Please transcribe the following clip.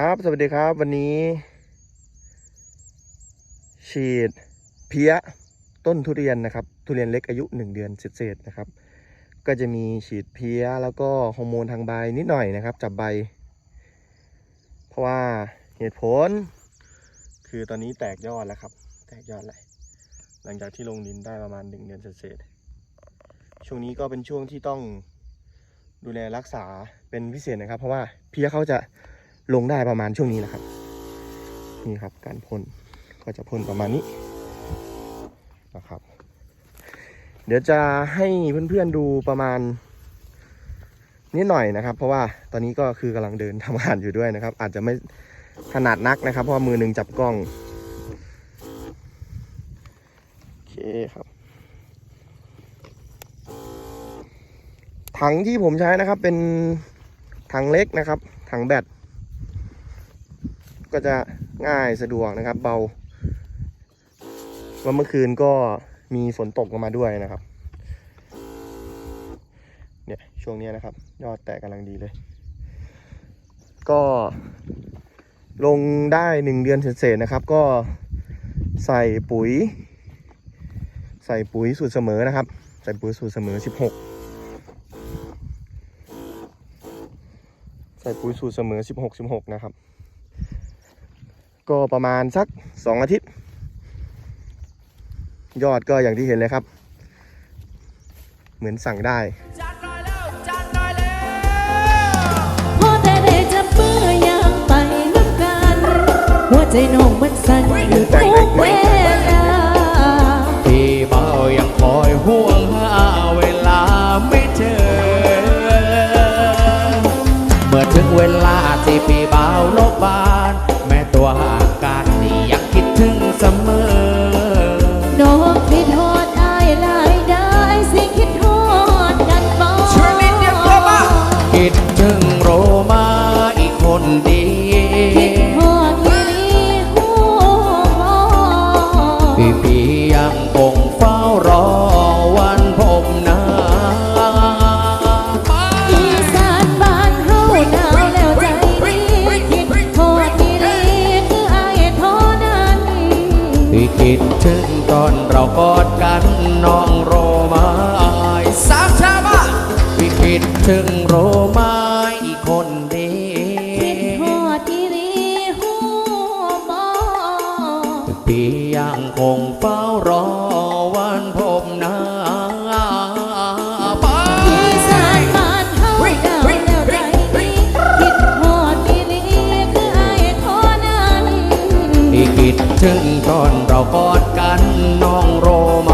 ครับ สวัสดีครับ วันนี้ ฉีดเพี้ยต้นทุเรียนนะครับ ทุเรียนเล็กอายุ1เดือนเศษๆนะครับ ก็จะมีฉีดเพี้ยแล้วก็ฮอร์โมนทางใบนิดหน่อยนะครับ จับใบ เพราะว่าเหตุผล คือตอนนี้แตกยอดแล้วครับ แตกยอดเลยหลังจากที่ลงดินได้ประมาณ1เดือนเศษๆช่วงนี้ก็เป็นช่วงที่ต้องดูแลรักษาเป็นพิเศษนะครับ เพราะว่าเพี้ยเขาจะ ลงได้ประมาณช่วงนี้นะครับ นี่ครับการพ่นก็จะพ่นประมาณนี้นะครับ เดี๋ยวจะให้เพื่อนๆดูประมาณนิดหน่อยนะครับ เพราะว่าตอนนี้ก็คือกำลังเดินทำงานอยู่ด้วยนะครับ อาจจะไม่ถนัดนักนะครับ เพราะมือหนึ่งจับกล้องโอเคครับถังที่ผมใช้นะครับเป็นถังเล็กนะครับ ถังแบต ก็จะง่ายสะดวกนะครับ เบาวันเมื่อคืนก็มีฝนตกลงมาด้วยนะครับ เนี่ยช่วงนี้นะครับ ยอดแตกกำลังดีเลย ก็ ลงได้หนึ่งเดือนเศษๆนะครับ ก็ใส่ปุ๋ย ใส่ปุ๋ยสูตรเสมอนะครับ ใส่ปุ๋ยสูตรเสมอ 16 ใส่ปุ๋ยสูตรเสมอ 16 16 นะครับ ก็ประมาณสัก2อาทิตย์ ยอดก็อย่างที่เห็นเลยครับ เหมือนสั่งได้จัดหน่อยแล้วจัดหน่อยแล้วพอแต่ได้จับมือย่างไปน้ำกันหัวใจน้องมันสั่นอยู่ทุกเวลาพี่เบายังคอยห่วงหาเวลาไม่เจอ เมื่อถึงเวลาที่พี่เบาโลกบาน แม้ตัวห่า คิดถึงโรมาอีกคนดีคิดฮอดที่นี่หัวบ่พี่พี่ยังคงเฝ้ารอวันพบหน้าอีสานบ้านเฮาหนาวแล้วใจดีคิดฮอดที่นี่คืออายเท่านั้นพี่คิดถึงตอนเรากอดกันน้อง งคงเฝ้ารอวันพบหน้าไปอีสานบ้านเฮาดาวแล้วใจดีคิดฮอดที่นี่คืออายเท่านั้นพี่คิดถึงตอนเรากอดกันน้องโรมา